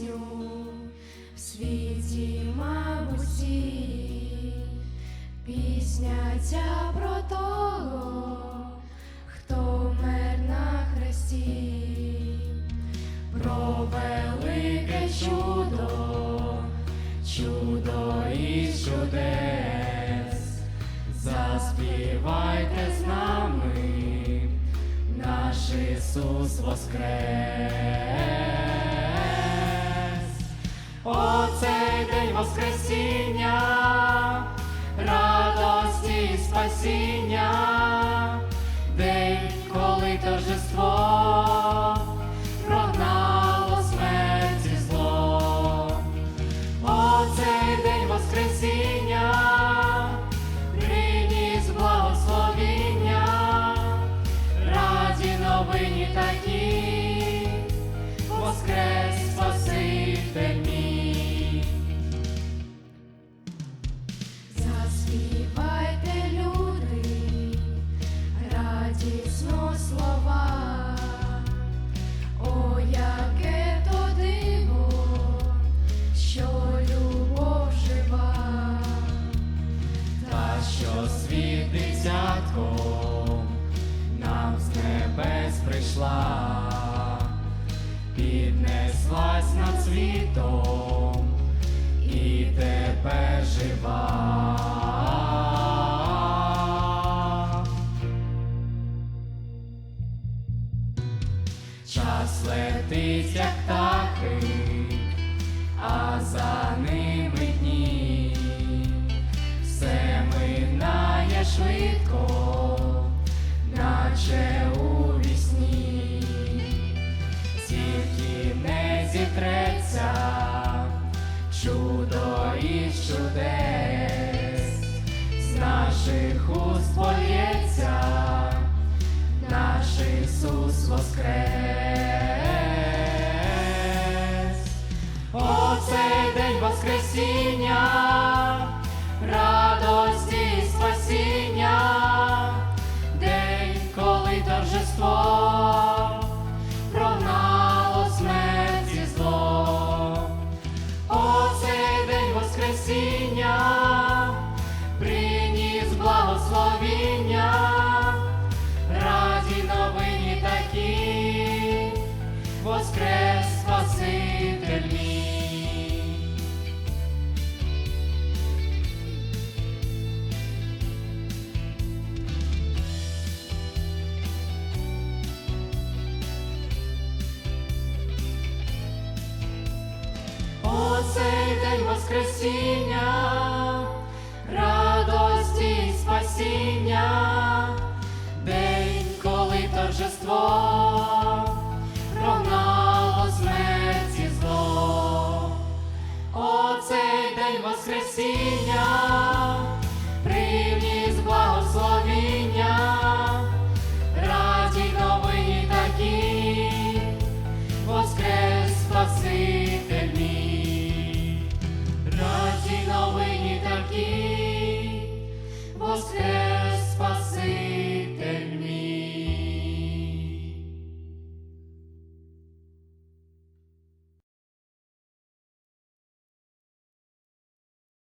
пісню в світі, мабуть, пісня ця про того, хто мер на хресті, про велике чудо, чудо із чудес, заспівайте з нами, наш Ісус воскрес. О, день Воскресіння, радості і спасіння, день, коли торжество прогнало смерть і зло. О, цей день Воскресіння, приніс благословіння, раді новині такі, воскрес Спаситель піднеслась над світом і тепер жива. Час летить, як птахи, а за ними дні все минає швидко, наче у вісні, зітреться чудо і чудес, з наших уст полється наш Ісус воскрес. О, цей день Воскресіння, Воскресіння, радості спасіння, день, коли торжество прогнало смерті зло, оцей день Воскресіння.